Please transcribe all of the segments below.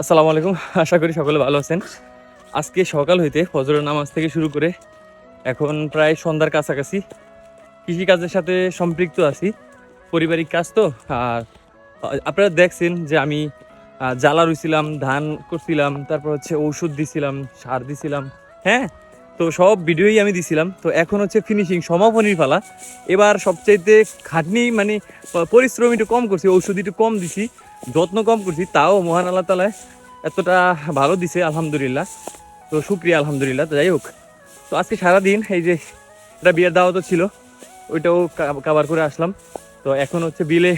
আসসালামু আলাইকুম। আশা করি সকলে ভালো আছেন। আজকে সকাল হইতে ফজরের নামাজ থেকে শুরু করে এখন প্রায় সন্ধ্যার কাছাকাছি কৃষিকাজের সাথে সম্পৃক্ত আছি। পারিবারিক কাজ তো। আর, আপনারা দেখছেন যে আমি জ্বালা রুইছিলাম, ধান করছিলাম, তারপর হচ্ছে ঔষধ দিছিলাম, সার দিছিলাম হ্যাঁ? তো সব ভিডিওই আমি দিছিলাম। তো এখন হচ্ছে ফিনিশিং সমাপনীর পালা। এবার সবচাইতে খাটনি মানে পরিশ্রম একটু কম করছি, ঔষধ একটু কম দিছি। যত্ন কম করছি তাও মহান আল্লাহ তালায় এতটা ভালো দিছে আলহামদুলিল্লাহ। তো শুক্রিয়া আলহামদুলিল্লাহ তো যাই হোক। তো আজকে সারাদিন এই যে এটা বিয়ের দাওয়াতও ছিল ওইটাও কাবার করে আসলাম। তো এখন হচ্ছে বিলে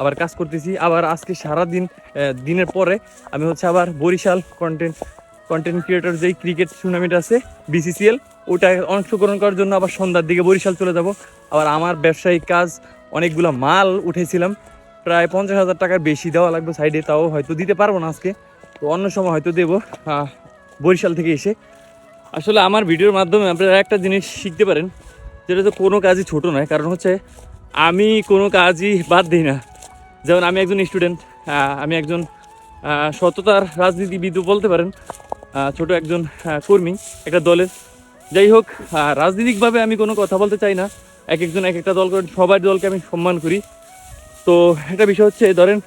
আবার কাজ করতেছি। আবার আজকে সারাদিন আহ, দিনের পরে আমি হচ্ছে আবার বরিশাল কন্টেন্ট কন্টেন্ট ক্রিয়েটর যেই ক্রিকেট টুর্নামেন্ট আছে বিসিসিএল ওটা অংশগ্রহণ করার জন্য আবার সন্ধ্যার দিকে বরিশাল চলে যাব। আবার আমার ব্যবসায়িক কাজ অনেকগুলো মাল উঠেছিলাম প্রায় পঞ্চাশ হাজার টাকার বেশি দেওয়া লাগবে সাইডে, তাও হয়তো দিতে পারব না আজকে। তো অন্য সময় হয়তো দেবো। বরিশাল থেকে এসে। আসলে আমার ভিডিওর মাধ্যমে আপনারা একটা জিনিস শিখতে পারেন, যেটা তো কোনো কাজই ছোট নয়, কারণ হচ্ছে আমি কোনো কাজই বাদ দিই না। যেমন আমি একজন স্টুডেন্ট আমি একজন সততার রাজনীতিবিদ বলতে পারেন ছোট একজন কর্মী একটা দলের যাই হোক রাজনৈতিকভাবে আমি কোনো কথা বলতে চাই না। এক একজন এক একটা দল করেন সবার দলকে আমি সম্মান করি। তো একটা বিষয় হচ্ছে, ধরেন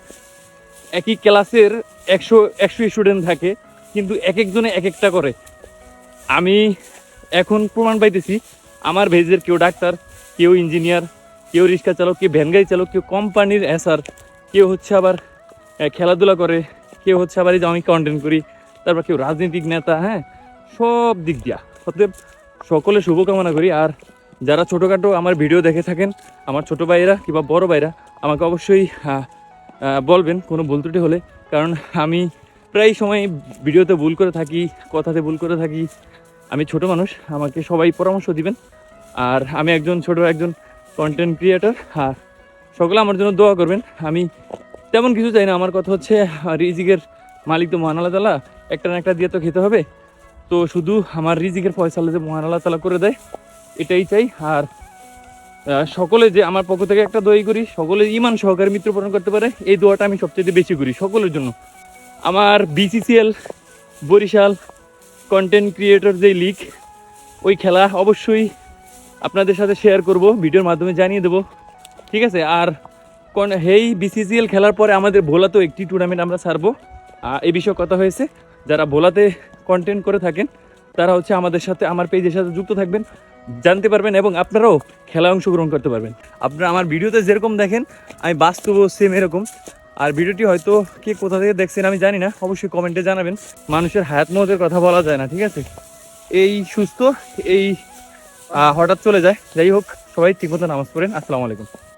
একই ক্লাসের একশো একশো স্টুডেন্ট থাকে, কিন্তু এক একজনে এক একটা করে। আমি এখন প্রমাণ পাইতেছি, আমার ভেজের কেউ ডাক্তার, কেউ ইঞ্জিনিয়ার কেউ রিক্সা চালক, কেউ ভ্যান গাড়ি চালক, কেউ কোম্পানির অ্যাসার কেউ হচ্ছে আবার খেলাধুলা করে, কেউ হচ্ছে আবার এই যে আমি কন্টেন্ট করি, তারপর কেউ রাজনৈতিক নেতা হ্যাঁ? সব দিক দিয়া। অতএব সকলে শুভকামনা করি, আর যারা ছোটোখাটো আমার ভিডিও দেখে থাকেন, আমার ছোটো ভাইয়েরা কিংবা বড় ভাইরা আমাকে অবশ্যই বলবেন কোনো ভুল ত্রুটি হলে। কারণ আমি প্রায় সময় ভিডিওতে ভুল করে থাকি, কথাতে ভুল করে থাকি। আমি ছোট মানুষ, আমাকে সবাই পরামর্শ দিবেন। আর আমি একজন ছোট একজন কন্টেন্ট ক্রিয়েটার আর সকলে আমার জন্য দোয়া করবেন। আমি তেমন কিছু চাই না, আমার কথা হচ্ছে রিজিকের মালিক তো মহান আল্লাহ তালা, একটা না একটা দিয়ে তো খেতে হবে। তো শুধু আমার রিজিকের ফয়সালা যে মহান আল্লাহ তালা করে দেয়, এটাই চাই। আর সকলে যে আমার পক্ষ থেকে একটা দোয়াই করি, সকলে ইমান সহকারে মৃত্যুবরণ করতে পারে, এই দোয়াটা আমি সবচেয়ে বেশি করি সকলের জন্য। আমার বিসিসিএল বরিশাল কন্টেন্ট ক্রিয়েটর যে লিগ ওই খেলা অবশ্যই আপনাদের সাথে শেয়ার করব, ভিডিওর মাধ্যমে জানিয়ে দেবো। ঠিক আছে? আর কোন, হেই বিসিসিএল খেলার পরে আমাদের ভোলাতেও একটি টুর্নামেন্ট আমরা ছাড়বো। এই বিষয়ে কথা হয়েছে। যারা ভোলাতে কন্টেন্ট করে থাকেন, তারা হচ্ছে আমাদের সাথে, আমার পেজের সাথে যুক্ত থাকবেন। জানতে পারবেন এবং আপনারাও খেলায় অংশগ্রহণ করতে পারবেন। আপনারা আমার ভিডিওতে যেরকম দেখেন, আমি বাস্তবও সেম এরকম। আর ভিডিওটি হয়তো কে কোথা থেকে দেখছেন আমি জানি না, অবশ্যই কমেন্টে জানাবেন। মানুষের হায়াত মতের কথা বলা যায় না, ঠিক আছে? এই সুস্থ, এই হঠাৎ চলে যায়। যাই হোক, সবাই ঠিকমতো নামাজ পড়েন। আসসালামু আলাইকুম।